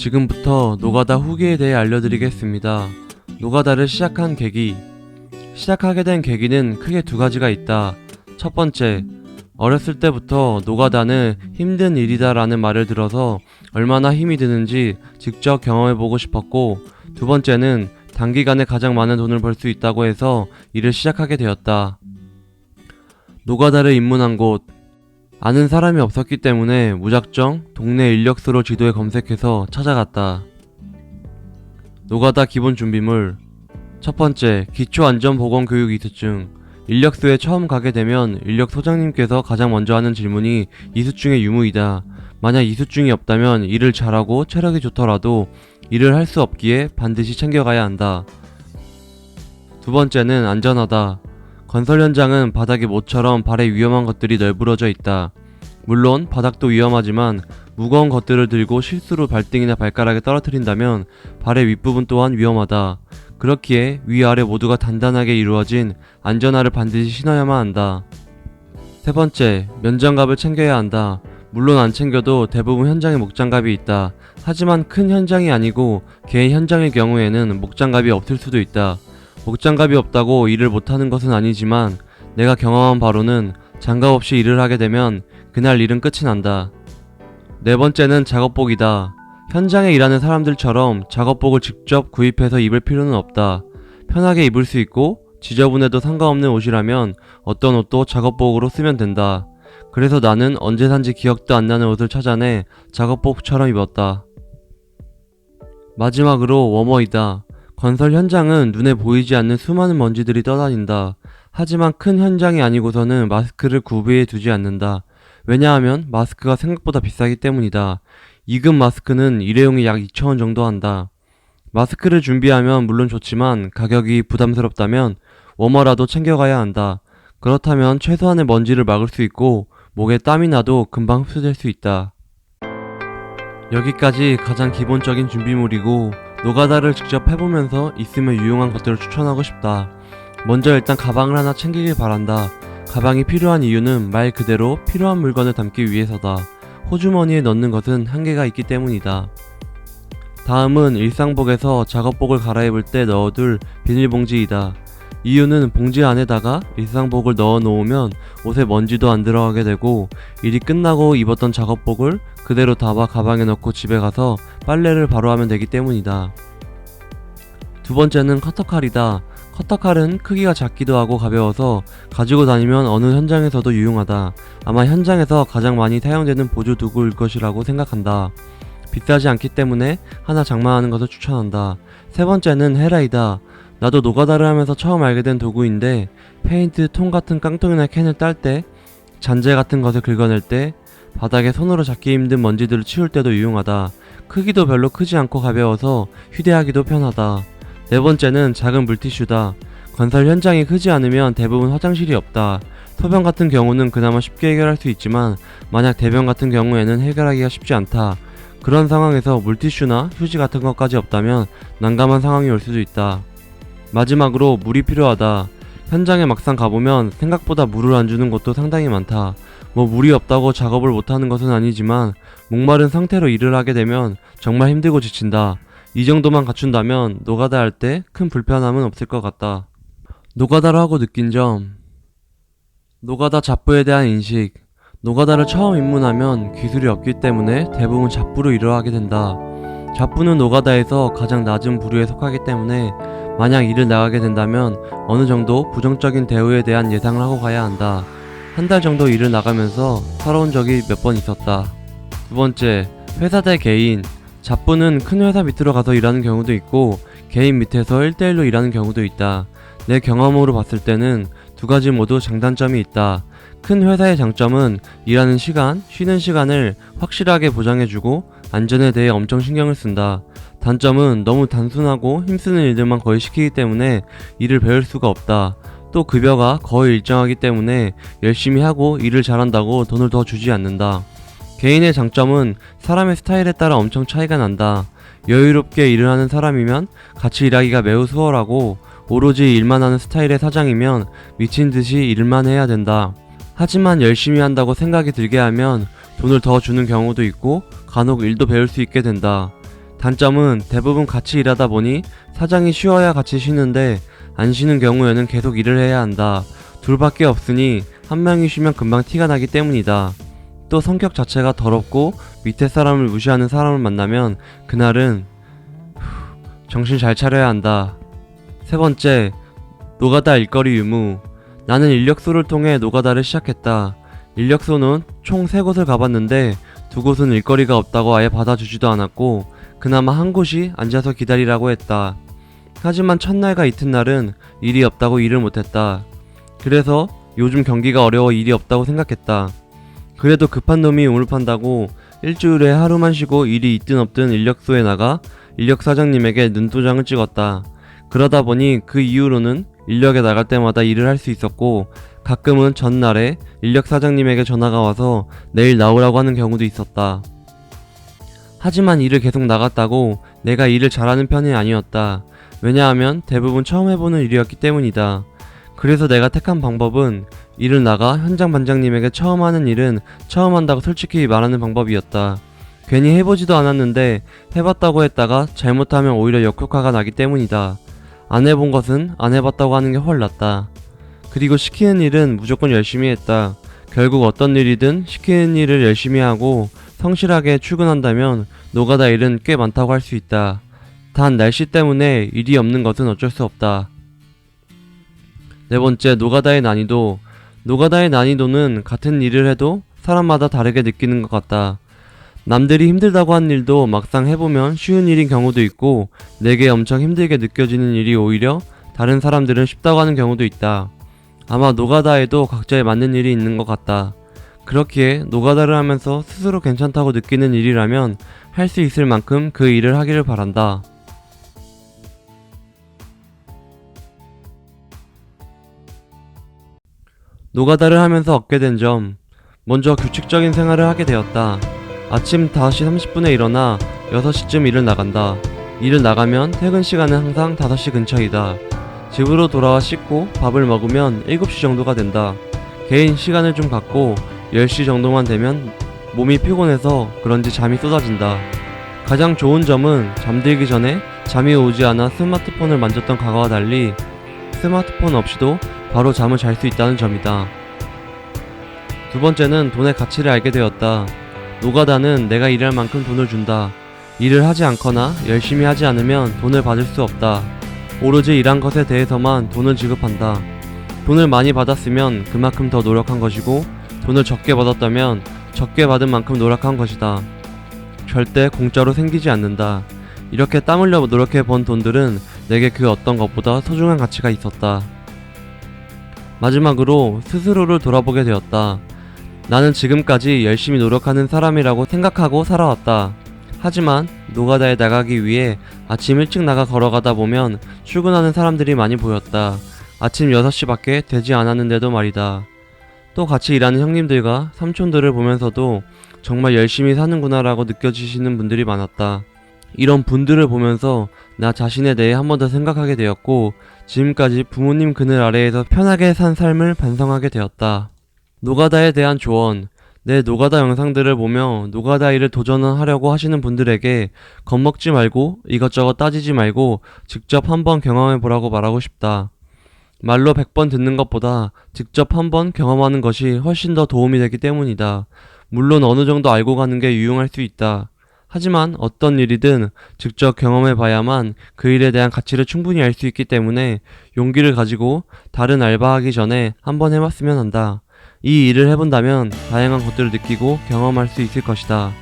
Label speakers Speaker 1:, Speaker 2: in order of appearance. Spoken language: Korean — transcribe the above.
Speaker 1: 지금부터 노가다 후기에 대해 알려드리겠습니다. 노가다를 시작한 계기. 시작하게 된 계기는 크게 두 가지가 있다. 첫 번째, 어렸을 때부터 노가다는 힘든 일이다라는 말을 들어서 얼마나 힘이 드는지 직접 경험해보고 싶었고, 두 번째는 단기간에 가장 많은 돈을 벌 수 있다고 해서 일을 시작하게 되었다. 노가다를 입문한 곳. 아는 사람이 없었기 때문에 무작정 동네 인력수로 지도에 검색해서 찾아갔다. 노가다 기본 준비물. 첫 번째, 기초안전보건교육 이수증. 인력수에 처음 가게 되면 인력 소장님께서 가장 먼저 하는 질문이 이수증의 유무이다. 만약 이수증이 없다면 일을 잘하고 체력이 좋더라도 일을 할 수 없기에 반드시 챙겨가야 한다. 두 번째는 안전하다. 건설 현장은 바닥에 모처럼 발에 위험한 것들이 널브러져 있다. 물론 바닥도 위험하지만 무거운 것들을 들고 실수로 발등이나 발가락에 떨어뜨린다면 발의 윗부분 또한 위험하다. 그렇기에 위아래 모두가 단단하게 이루어진 안전화를 반드시 신어야만 한다. 세 번째, 면장갑을 챙겨야 한다. 물론 안 챙겨도 대부분 현장에 목장갑이 있다. 하지만 큰 현장이 아니고 개인 현장의 경우에는 목장갑이 없을 수도 있다. 목장갑이 없다고 일을 못하는 것은 아니지만 내가 경험한 바로는 장갑 없이 일을 하게 되면 그날 일은 끝이 난다. 네 번째는 작업복이다. 현장에 일하는 사람들처럼 작업복을 직접 구입해서 입을 필요는 없다. 편하게 입을 수 있고 지저분해도 상관없는 옷이라면 어떤 옷도 작업복으로 쓰면 된다. 그래서 나는 언제 산지 기억도 안 나는 옷을 찾아내 작업복처럼 입었다. 마지막으로 워머이다. 건설 현장은 눈에 보이지 않는 수많은 먼지들이 떠다닌다. 하지만 큰 현장이 아니고서는 마스크를 구비해 두지 않는다. 왜냐하면 마스크가 생각보다 비싸기 때문이다. 2급 마스크는 일회용이 약 2,000원 정도 한다. 마스크를 준비하면 물론 좋지만 가격이 부담스럽다면 워머라도 챙겨가야 한다. 그렇다면 최소한의 먼지를 막을 수 있고 목에 땀이 나도 금방 흡수될 수 있다. 여기까지 가장 기본적인 준비물이고 노가다를 직접 해보면서 있으면 유용한 것들을 추천하고 싶다. 먼저 일단 가방을 하나 챙기길 바란다. 가방이 필요한 이유는 말 그대로 필요한 물건을 담기 위해서다. 호주머니에 넣는 것은 한계가 있기 때문이다. 다음은 일상복에서 작업복을 갈아입을 때 넣어둘 비닐봉지이다. 이유는 봉지 안에다가 일상복을 넣어 놓으면 옷에 먼지도 안 들어가게 되고 일이 끝나고 입었던 작업복을 그대로 담아 가방에 넣고 집에 가서 빨래를 바로 하면 되기 때문이다. 두 번째는 커터칼이다. 커터칼은 크기가 작기도 하고 가벼워서 가지고 다니면 어느 현장에서도 유용하다. 아마 현장에서 가장 많이 사용되는 보조 도구일 것이라고 생각한다. 비싸지 않기 때문에 하나 장만하는 것을 추천한다. 세 번째는 헤라이다. 나도 노가다를 하면서 처음 알게 된 도구인데 페인트 통 같은 깡통이나 캔을 딸 때, 잔재 같은 것을 긁어낼 때, 바닥에 손으로 잡기 힘든 먼지들을 치울 때도 유용하다. 크기도 별로 크지 않고 가벼워서 휴대하기도 편하다. 네 번째는 작은 물티슈다. 건설 현장이 크지 않으면 대부분 화장실이 없다. 소변 같은 경우는 그나마 쉽게 해결할 수 있지만 만약 대변 같은 경우에는 해결하기가 쉽지 않다. 그런 상황에서 물티슈나 휴지 같은 것까지 없다면 난감한 상황이 올 수도 있다. 마지막으로 물이 필요하다. 현장에 막상 가보면 생각보다 물을 안 주는 곳도 상당히 많다. 뭐 물이 없다고 작업을 못하는 것은 아니지만 목마른 상태로 일을 하게 되면 정말 힘들고 지친다. 이 정도만 갖춘다면 노가다 할 때 큰 불편함은 없을 것 같다. 노가다를 하고 느낀 점. 노가다 잡부에 대한 인식. 노가다를 처음 입문하면 기술이 없기 때문에 대부분 잡부로 일을 하게 된다. 잡부는 노가다에서 가장 낮은 부류에 속하기 때문에 만약 일을 나가게 된다면 어느 정도 부정적인 대우에 대한 예상을 하고 가야 한다. 한 달 정도 일을 나가면서 서러운 적이 몇 번 있었다. 두 번째, 회사 대 개인. 잡부는 큰 회사 밑으로 가서 일하는 경우도 있고 개인 밑에서 1대1로 일하는 경우도 있다. 내 경험으로 봤을 때는 두 가지 모두 장단점이 있다. 큰 회사의 장점은 일하는 시간, 쉬는 시간을 확실하게 보장해주고 안전에 대해 엄청 신경을 쓴다. 단점은 너무 단순하고 힘쓰는 일들만 거의 시키기 때문에 일을 배울 수가 없다. 또 급여가 거의 일정하기 때문에 열심히 하고 일을 잘한다고 돈을 더 주지 않는다. 개인의 장점은 사람의 스타일에 따라 엄청 차이가 난다. 여유롭게 일을 하는 사람이면 같이 일하기가 매우 수월하고 오로지 일만 하는 스타일의 사장이면 미친 듯이 일만 해야 된다. 하지만 열심히 한다고 생각이 들게 하면 돈을 더 주는 경우도 있고 간혹 일도 배울 수 있게 된다. 단점은 대부분 같이 일하다 보니 사장이 쉬어야 같이 쉬는데 안 쉬는 경우에는 계속 일을 해야 한다. 둘밖에 없으니 한 명이 쉬면 금방 티가 나기 때문이다. 또 성격 자체가 더럽고 밑에 사람을 무시하는 사람을 만나면 그날은 후, 정신 잘 차려야 한다. 세 번째, 노가다 일거리 유무. 나는 인력소를 통해 노가다를 시작했다. 인력소는 총 세 곳을 가봤는데 두 곳은 일거리가 없다고 아예 받아주지도 않았고 그나마 한 곳이 앉아서 기다리라고 했다. 하지만 첫날과 이튿날은 일이 없다고 일을 못했다. 그래서 요즘 경기가 어려워 일이 없다고 생각했다. 그래도 급한 놈이 우물 판다고 일주일에 하루만 쉬고 일이 있든 없든 인력소에 나가 인력 사장님에게 눈도장을 찍었다. 그러다 보니 그 이후로는 인력에 나갈 때마다 일을 할 수 있었고 가끔은 전날에 인력 사장님에게 전화가 와서 내일 나오라고 하는 경우도 있었다. 하지만 일을 계속 나갔다고 내가 일을 잘하는 편이 아니었다. 왜냐하면 대부분 처음 해보는 일이었기 때문이다. 그래서 내가 택한 방법은 일을 나가 현장 반장님에게 처음 하는 일은 처음 한다고 솔직히 말하는 방법이었다. 괜히 해보지도 않았는데 해봤다고 했다가 잘못하면 오히려 역효과가 나기 때문이다. 안 해본 것은 안 해봤다고 하는 게 훨 낫다. 그리고 시키는 일은 무조건 열심히 했다. 결국 어떤 일이든 시키는 일을 열심히 하고 성실하게 출근한다면 노가다 일은 꽤 많다고 할 수 있다. 단 날씨 때문에 일이 없는 것은 어쩔 수 없다. 네 번째, 노가다의 난이도. 노가다의 난이도는 같은 일을 해도 사람마다 다르게 느끼는 것 같다. 남들이 힘들다고 한 일도 막상 해보면 쉬운 일인 경우도 있고, 내게 엄청 힘들게 느껴지는 일이 오히려 다른 사람들은 쉽다고 하는 경우도 있다. 아마 노가다에도 각자에 맞는 일이 있는 것 같다. 그렇기에 노가다를 하면서 스스로 괜찮다고 느끼는 일이라면 할 수 있을 만큼 그 일을 하기를 바란다. 노가다를 하면서 얻게 된 점. 먼저 규칙적인 생활을 하게 되었다. 아침 5시 30분에 일어나 6시쯤 일을 나간다. 일을 나가면 퇴근 시간은 항상 5시 근처이다. 집으로 돌아와 씻고 밥을 먹으면 7시 정도가 된다. 개인 시간을 좀 갖고 10시 정도만 되면 몸이 피곤해서 그런지 잠이 쏟아진다. 가장 좋은 점은 잠들기 전에 잠이 오지 않아 스마트폰을 만졌던 과거와 달리 스마트폰 없이도 바로 잠을 잘 수 있다는 점이다. 두 번째는 돈의 가치를 알게 되었다. 노가다는 내가 일할 만큼 돈을 준다. 일을 하지 않거나 열심히 하지 않으면 돈을 받을 수 없다. 오로지 일한 것에 대해서만 돈을 지급한다. 돈을 많이 받았으면 그만큼 더 노력한 것이고 돈을 적게 받았다면 적게 받은 만큼 노력한 것이다. 절대 공짜로 생기지 않는다. 이렇게 땀 흘려 노력해 번 돈들은 내게 그 어떤 것보다 소중한 가치가 있었다. 마지막으로 스스로를 돌아보게 되었다. 나는 지금까지 열심히 노력하는 사람이라고 생각하고 살아왔다. 하지만 노가다에 나가기 위해 아침 일찍 나가 걸어가다 보면 출근하는 사람들이 많이 보였다. 아침 6시 밖에 되지 않았는데도 말이다. 또 같이 일하는 형님들과 삼촌들을 보면서도 정말 열심히 사는구나라고 느껴지시는 분들이 많았다. 이런 분들을 보면서 나 자신에 대해 한 번 더 생각하게 되었고 지금까지 부모님 그늘 아래에서 편하게 산 삶을 반성하게 되었다. 노가다에 대한 조언. 내 노가다 영상들을 보며 노가다 일을 도전하려고 하시는 분들에게 겁먹지 말고 이것저것 따지지 말고 직접 한번 경험해 보라고 말하고 싶다. 말로 100번 듣는 것보다 직접 한번 경험하는 것이 훨씬 더 도움이 되기 때문이다. 물론 어느 정도 알고 가는 게 유용할 수 있다. 하지만 어떤 일이든 직접 경험해 봐야만 그 일에 대한 가치를 충분히 알 수 있기 때문에 용기를 가지고 다른 알바하기 전에 한번 해봤으면 한다. 이 일을 해본다면 다양한 것들을 느끼고 경험할 수 있을 것이다.